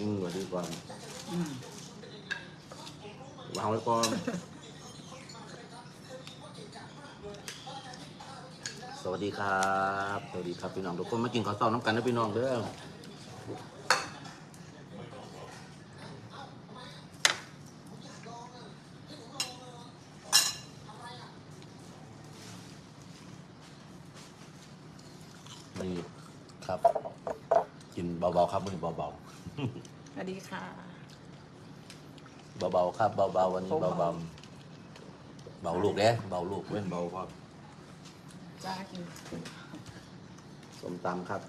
กินก่อนดีกว่าอืมวางไว้ก่อนสวัสดีครับ สวัสดีครับพี่น้องทุกคนมากินข้าวเช้าน้ำกันนะพี่น้องเด้อนี่ครับ กินเบาๆครับมือนเบาๆ สวัสดีค่ะ เบาๆครับเบาๆวันนี้เบาเบาๆเบาลูกเด้เบาลูกเว้นเบาครับจ้ากิน สมตำครับ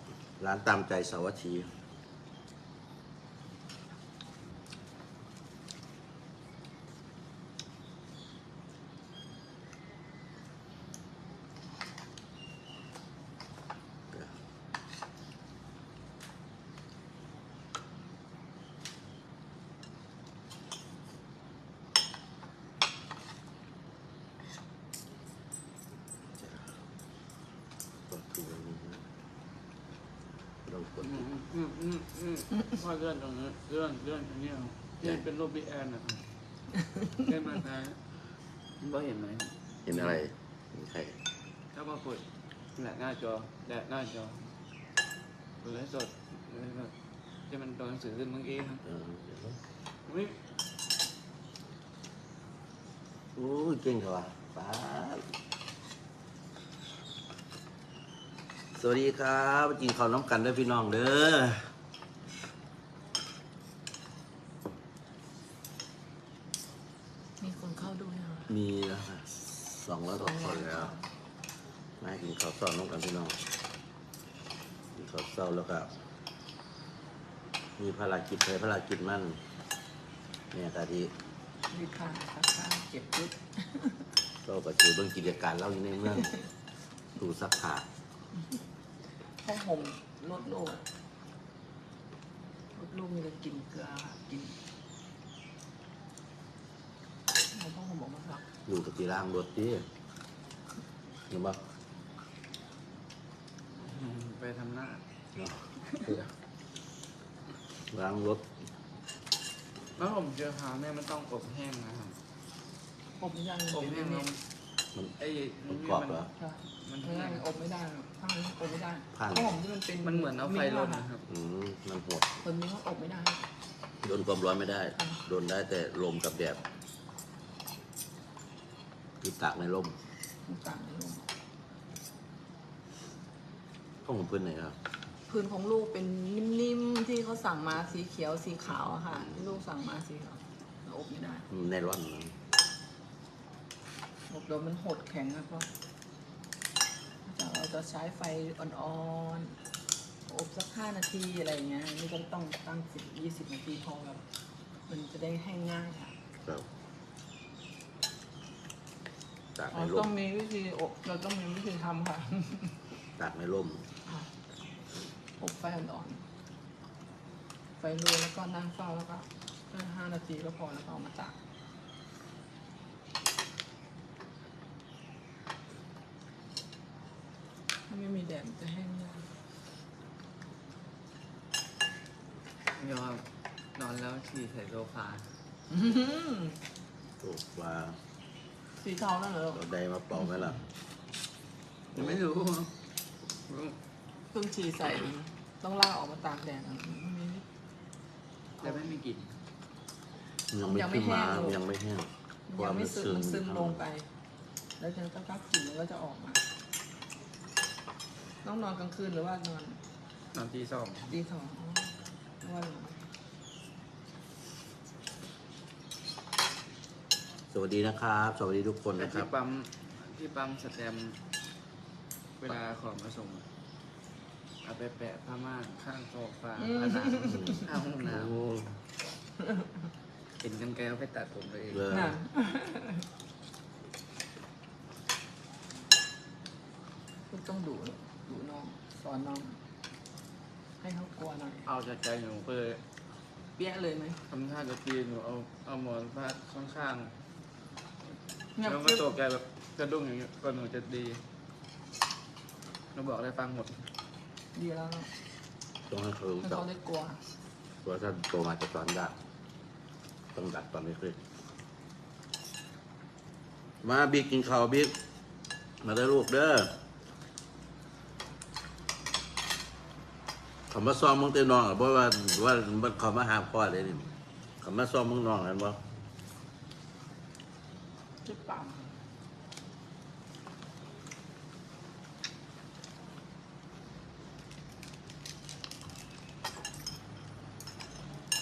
ร้านตามใจสาวัตถี เรากดอืมอืมอืมอืมว่าเลื่อนตรงนี้เลื่อนเลื่อนอันนี้เอาที่เป็นรูปพี่แอนนะครับเลื่อนมาท้ายบ่เห็นไหมเห็นอะไรเห็นใครถ้ามาเปิดแหละหน้าจอแดดหน้าจอเปิดให้สดเลยแบบที่มันตัวหนังสือขึ้นเมื่อกี้ครับเออเดี๋ยวนะอุ๊ยโอ้ยเก่งเขาว่ะป้าด สวัสดีครับกินข้าวน้ำกันด้วยพี่น้องเด้อมีคนเข้าดูยังมีแล้วค่ะสองร้อยกว่าคนแล้วมากินข้าวเช้าน้องกันพี่น้องกินข้าวเช้าแล้วก็มีภารกิจใช้ภารกิจมั่นเนี่ยกะทิดีค่ะค่ะค่ะเก็บยุดเราก็ถือเบิ่งกิจการเล่าอยู่ในเมืองดูสักขา ข้าวห่มลดโลกลดโลกมีแต่กินเกลือค่ะกินเอาข้าวห่มออกมาครับอยู่กับตีร่างรถดิเห็นปะอืมไปทำหน้าเนาะล้างรถแล้วผมเจอหาเนี่ยมันต้องอบแห้งนะครับอบยังอบแห้งแล้วมันไอ้มันกรอบเหรอใช่มันไม่แห้ได้งอบไม่ได้ ข้างนี้อบไม่ได้ผ่าน ข้าวห่มที่มันเป็นมันเหมือนเอาไฟลนนะครับ อืมมันโหดคนนี้เขาอบไม่ได้ โดนความร้อนไม่ได้ค่ะโดนได้แต่ลมกับแดดคือตากในลมมันต่างกันลงข้าวหมูพื้นไหนครับ พื้นของลูกเป็นนิ่มๆที่เขาสั่งมาสีเขียวสีขาวอะค่ะที่ลูกสั่งมาสีขาวเราอบไม่ได้ในร้อนอบเดี๋ยวมันหดแข็งนะก็จะเรา จะใช้ไฟอ่อนๆ อบสักห้านาทีอะไรอย่างเงี้ย นี่ก็ต้องตั้งสิบยี่สิบนาทีพอแบบมันจะได้แห้งง่ายค่ะครับตากในเราลต้อมงมีวิธีอบเราต้องมีวิธีทำค่ะ ตากในลมค่ะอบไฟอ่อนๆไฟรัวแล้วก็นั่งเฝ้าแล้วก็แค่ห้านาทีก็พอแล้วก็เอามาตากถ้าไม่มีแดดมัน จะแห้งยากยอมนอนแล้วฉี่ใส่โซฟาอื้อหือถูกว่าสีเทานั่นเหรอเราได้มาเป่าไหมล่ะยังไม่รู้เพิ่งฉี่ใส่เองต้องลากออกมาตากแดดอะไม่มีแต่ไม่มีกลิ่น ยังไม่ยังไม่ขึ้นมาแห้งลูกยังไม่แห้งมันยังไม่ซึมมันซึมอยู่ลงไป แล้วจะสักพักกลิ่นมันก็จะออกมา ต้องนอนกลางคืนหรือว่านอนนอนที่สองดีสองอ๋อหรือว่าหลับสวัสดีนะครับ สวัสดีทุกคนแต่นะคที่รับปั๊มที่ปั๊มสแตมป์เวลาของมาส่งอะเอาไปแปะผ้าม่านข้างโซฟาผนังข้างห้องน้โอ้ำเห็นกันไกลเอาไปตัดผมตัวเอง เลิศน่ะคุณต้องดู ดูน้องสอนน้อง ให้เขากลัวหน่อยเอาจากใจหนูไปเลยเปี้ยเลยไหมทำท่าจะปีนหนูเอาเอาหมอนพาดข้างเงียๆบแล้วกก็ริบตกใจแบบกระดุ้งอย่างเงี้ยก็หนูจะดีหนูบอกได้ฟังหมดดีแล้วเนอะต้องให้เขารู้ให้จักเขาได้กลัวตัวท่านโตมาจะสอนดักต้องดักตอนนี้คือมาบิ๊กกินข้าวบิ๊กมาได้อลูกเด้อ เขามาซ้อมมึงเต้นน้องเหรอเพราะว่าว่าว่าเขามาหาพ่อเลยนี่เขามาซ้อมมึงน้องกันบ่จุดปัง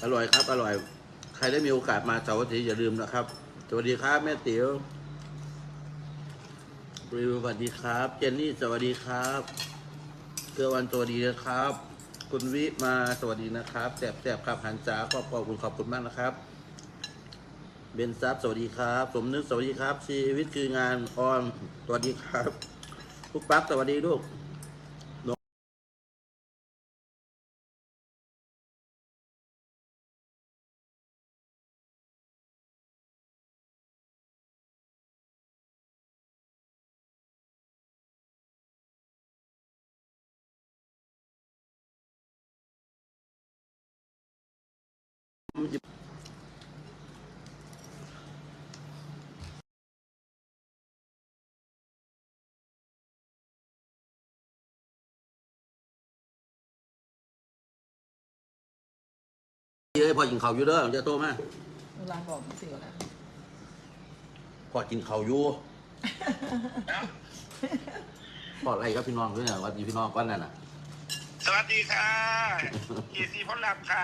อร่อยครับ อร่อย ใครได้มีโอกาสมาเสาร์อาทิตย์อย่าลืมนะครับ สวัสดีครับแม่ติ๋วบริวสวัสดีครับ เจนนี่สวัสดีครับ เกือวันสวัสดีนะครับ คุณวิมาสวัสดีนะครับแสบแสบครับหันจ๋าขอบคุณขอบคุณมากนะครับ เบนซับสวัสดีครับ สมนึกสวัสดีครับ ชีวิตคืองานออนสวัสดีครับลูกปั๊บสวัสดีลูก เอ้ยพอกินข้าวอยู่เด้อจะโตมาเวลาบอกไม่เสียแล้วพอกินข้าวอยู่พออะไรครับพี่น้องด้วยเนี่ยวันดีพี่น้องก้อนนั่นน่ะ สวัสดีค่ะเกซีพลลับค่ะ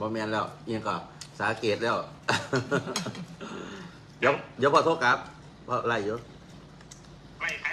บอแมนแล้วเอียังก็สาเกตแล้ว เดี๋ยวเดี๋ยวพอโทษครับเพราะไรเยอะ ไม่ใช่